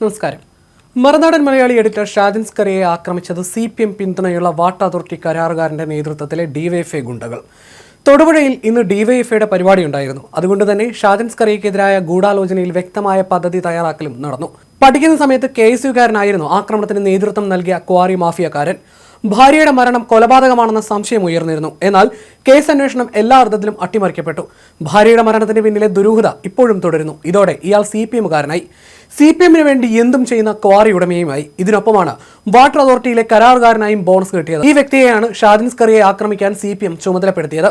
നമസ്കാരം. മറുനാടൻ മലയാളി എഡിറ്റർ ഷാജൻ സ്കറിയെ ആക്രമിച്ചത് സി പി എം പിന്തുണയുള്ള വാട്ടർ അതോറിറ്റി കരാറുകാരന്റെ നേതൃത്വത്തിലെ ഡിവൈഎഫ്ഐ ഗുണ്ടകൾ. തൊടുപുഴയിൽ ഇന്ന് ഡിവൈഎഫ്ഐയുടെ പരിപാടി ഉണ്ടായിരുന്നു. അതുകൊണ്ട് തന്നെ ഷാജൻ സ്കറിയക്കെതിരായ ഗൂഢാലോചനയിൽ വ്യക്തമായ പദ്ധതി തയ്യാറാക്കലും നടന്നു. പഠിക്കുന്ന സമയത്ത് കെ എസ് യുകാരനായിരുന്നു ആക്രമണത്തിന് നേതൃത്വം നൽകിയ ക്വാറി മാഫിയക്കാരൻ. ഭാര്യയുടെ മരണം കൊലപാതകമാണെന്ന സംശയം ഉയർന്നിരുന്നു. എന്നാൽ കേസ് അന്വേഷണം എല്ലാ അർത്ഥത്തിലും അട്ടിമറിക്കപ്പെട്ടു. ഭാര്യയുടെ മരണത്തിന് പിന്നിലെ ദുരൂഹത ഇപ്പോഴും തുടരുന്നു. ഇതോടെ ഇയാൾ സി പി എമ്മുകാരനായി സി പി എമ്മിന് വേണ്ടി എന്തും ചെയ്യുന്ന ക്വാറി ഉടമയുമായി. ഇതിനൊപ്പമാണ് വാട്ടർ അതോറിറ്റിയിലെ കരാറുകാരനായും ബോണസ് കിട്ടിയത്. ഈ വ്യക്തിയെയാണ് ഷാദിൻസ് കറിയെ ആക്രമിക്കാൻ സി പി എം ചുമതലപ്പെടുത്തിയത്.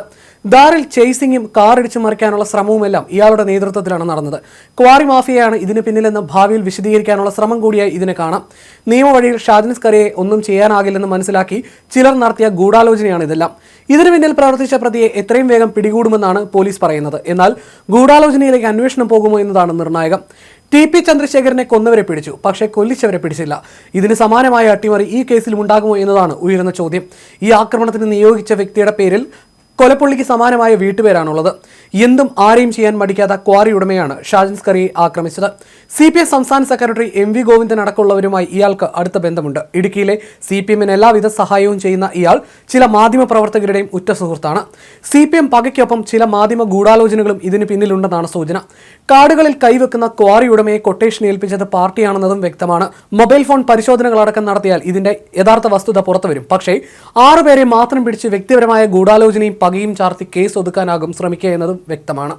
ദാറിൽ ചേസിംഗും കാറിടിച്ചു മറിക്കാനുള്ള ശ്രമവുമെല്ലാം ഇയാളുടെ നേതൃത്വത്തിലാണ് നടന്നത്. ക്വാറി മാഫിയയാണ് ഇതിന് പിന്നിലെന്ന് ഭാവിയിൽ വിശദീകരിക്കാനുള്ള ശ്രമം കൂടിയായി ഇതിനെ കാണാം. നിയമവഴിയിൽ ഷാദിൻസ് കറിയെ ഒന്നും ചെയ്യാനാകില്ലെന്ന് മനസ്സിലാക്കി ചിലർ നടത്തിയ ഗൂഢാലോചനയാണ് ഇതെല്ലാം. ഇതിനു പിന്നിൽ പ്രവർത്തിച്ച പ്രതിയെ എത്രയും വേഗം പിടികൂടുമെന്നാണ് പോലീസ് പറയുന്നത്. എന്നാൽ ഗൂഢാലോചനയിലേക്ക് അന്വേഷണം പോകുമോ എന്നതാണ് നിർണായകം. ടി പി ചന്ദ്രശേഖരനെ കൊന്നവരെ പിടിച്ചു പക്ഷേ കൊല്ലിച്ചവരെ പിടിച്ചില്ല. ഇതിന് സമാനമായ അട്ടിമറി ഈ കേസിലും ഉണ്ടാകുമോ എന്നതാണ് ഉയരുന്ന ചോദ്യം. ഈ ആക്രമണത്തിന് നിയോഗിച്ച വ്യക്തിയുടെ പേരിൽ കൊലപ്പുള്ളിക്ക് സമാനമായ വീട്ടുപേരാണുള്ളത്. എന്തും ആരെയും ചെയ്യാൻ മടിക്കാത്ത ക്വാറി ഉടമയാണ് ഷാജൻ സ്കറിയെ ആക്രമിച്ചത്. സി പി എം സംസ്ഥാന സെക്രട്ടറി എം വി ഗോവിന്ദൻ അടക്കമുള്ളവരുമായി ഇയാൾക്ക് അടുത്ത ബന്ധമുണ്ട്. ഇടുക്കിയിലെ സി പി എമ്മിന് എല്ലാവിധ സഹായവും ചെയ്യുന്ന ഇയാൾ ചില മാധ്യമ പ്രവർത്തകരുടെയും ഉറ്റ സുഹൃത്താണ്. സി പി എം പകയ്ക്കൊപ്പം ചില മാധ്യമ ഗൂഢാലോചനകളും ഇതിന് പിന്നിലുണ്ടെന്നാണ് സൂചന. കാടുകളിൽ കൈവെക്കുന്ന ക്വാറി ഉടമയെ കൊട്ടേഷൻ ഏൽപ്പിച്ചത് പാർട്ടിയാണെന്നതും വ്യക്തമാണ്. മൊബൈൽ ഫോൺ പരിശോധനകളടക്കം നടത്തിയാൽ ഇതിന്റെ യഥാർത്ഥ വസ്തുത പുറത്തുവരും. പക്ഷേ ആറുപേരെ മാത്രം പിടിച്ച് വ്യക്തിപരമായ ഗൂഢാലോചനയും പകയും ചാർത്തി കേസ് ഒതുക്കാനാകും ശ്രമിക്കുക എന്നതും വ്യക്തമാണ്.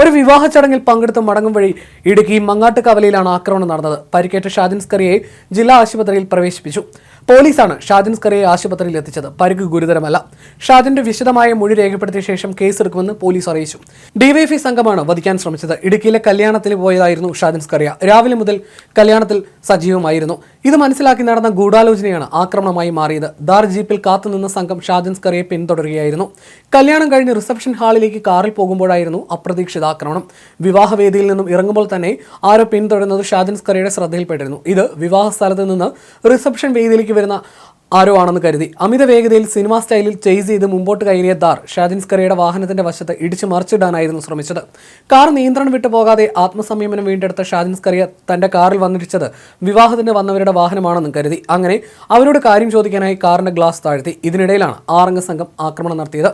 ഒരു വിവാഹ ചടങ്ങിൽ പങ്കെടുത്ത് മടങ്ങും വഴി ഇടുക്കി മങ്ങാട്ട് കവലയിലാണ് ആക്രമണം നടന്നത്. പരിക്കേറ്റ ഷാജിൻ സ്കറിയെ ജില്ലാ ആശുപത്രിയിൽ പ്രവേശിപ്പിച്ചു. പോലീസാണ് ഷാജിൻ സ്കറിയെ ആശുപത്രിയിൽ എത്തിച്ചത്. പരിക്ക് ഗുരുതരമല്ല. ഷാജിന്റെ വിശദമായ മൊഴി രേഖപ്പെടുത്തിയ ശേഷം കേസെടുക്കുമെന്ന് പോലീസ് അറിയിച്ചു. ഡിവൈഎഫ്ഐ സംഘമാണ് വധിക്കാൻ ശ്രമിച്ചത്. ഇടുക്കിയിലെ കല്യാണത്തിന് പോയതായിരുന്നു ഷാജിൻ സ്കറിയ രാവിലെ മുതൽ കല്യാണത്തിൽ സജീവമായിരുന്നു. ഇത് മനസ്സിലാക്കി നടന്ന ഗൂഢാലോചനയാണ് ആക്രമണമായി മാറിയത്. ദാർ ജീപ്പിൽ കാത്തുനിന്ന സംഘം ഷാജിൻ സ്കറിയെ പിന്തുടരുകയായിരുന്നു. കല്യാണം കഴിഞ്ഞ് റിസപ്ഷൻ ഹാളിലേക്ക് കാറിൽ പോകുമ്പോഴായിരുന്നു അപ്രതീക്ഷിത ആക്രമണം. വിവാഹവേദിയിൽ നിന്നും ഇറങ്ങുമ്പോൾ തന്നെ ആരോ പിന്തുടരുന്നത് ഷാജിൻ സ്കറിയുടെ ശ്രദ്ധയിൽപ്പെട്ടിരുന്നു. ഇത് വിവാഹ സ്ഥലത്ത് നിന്ന് റിസപ്ഷൻ വേദിയിലേക്ക് വരുന്ന ആരോ ആണെന്ന് കരുതി. അമിത വേഗതയിൽ സിനിമാ സ്റ്റൈലിൽ ചെയ്സ് ചെയ്ത് മുമ്പോട്ട് കയറിയ ദാർ ഷാജിൻ സ്കറിയുടെ വാഹനത്തിന്റെ വശത്ത് ഇടിച്ചു മറിച്ചിടാനായിരുന്നു ശ്രമിച്ചത്. കാർ നിയന്ത്രണം വിട്ടു പോകാതെ ആത്മസംയമനം വീണ്ടെടുത്ത ഷാജിൻസ് കറിയ തന്റെ കാറിൽ വന്നിടിച്ചത് വിവാഹത്തിന് വന്നവരുടെ വാഹനമാണെന്നും കരുതി. അങ്ങനെ അവരോട് കാര്യം ചോദിക്കാനായി കാറിന്റെ ഗ്ലാസ് താഴ്ത്തി. ഇതിനിടയിലാണ് ആറംഗ സംഘം ആക്രമണം നടത്തിയത്.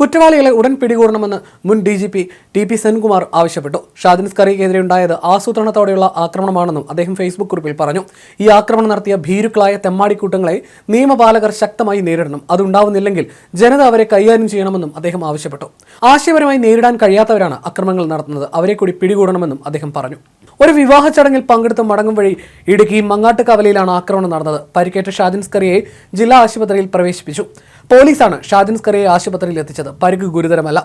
കുറ്റവാളികളെ ഉടൻ പിടികൂടണമെന്ന് മുൻ D G P T P Senkumar ആവശ്യപ്പെട്ടു. ഷാദിൻ സ്കറിക്കെതിരെ ആസൂത്രണത്തോടെയുള്ള ആക്രമണമാണെന്നും അദ്ദേഹം ഫേസ്ബുക്ക് കുറിപ്പിൽ പറഞ്ഞു. ഈ ആക്രമണം നടത്തിയ ഭീരുക്കളായ തെമ്മാടിക്കൂട്ടങ്ങളെ നിയമപാലകർ ശക്തമായി നേരിടണം. അതുണ്ടാവുന്നില്ലെങ്കിൽ ജനത അവരെ കൈകാര്യം ചെയ്യണമെന്നും അദ്ദേഹം ആവശ്യപ്പെട്ടു. ആശയപരമായി നേരിടാൻ കഴിയാത്തവരാണ് അക്രമങ്ങൾ നടത്തുന്നത്. അവരെ കൂടി പിടികൂടണമെന്നും അദ്ദേഹം പറഞ്ഞു. ഒരു വിവാഹ ചടങ്ങിൽ പങ്കെടുത്ത് മടങ്ങും വഴി ഇടുക്കി മങ്ങാട്ട് കവലയിലാണ് ആക്രമണം നടന്നത്. പരിക്കേറ്റ ഷാജിൻ സ്കറിയെ ജില്ലാ ആശുപത്രിയിൽ പ്രവേശിപ്പിച്ചു. പോലീസാണ് ഷാജിൻ സ്കറിയെ ആശുപത്രിയിൽ എത്തിച്ചത്. പരിക്ക് ഗുരുതരമല്ല.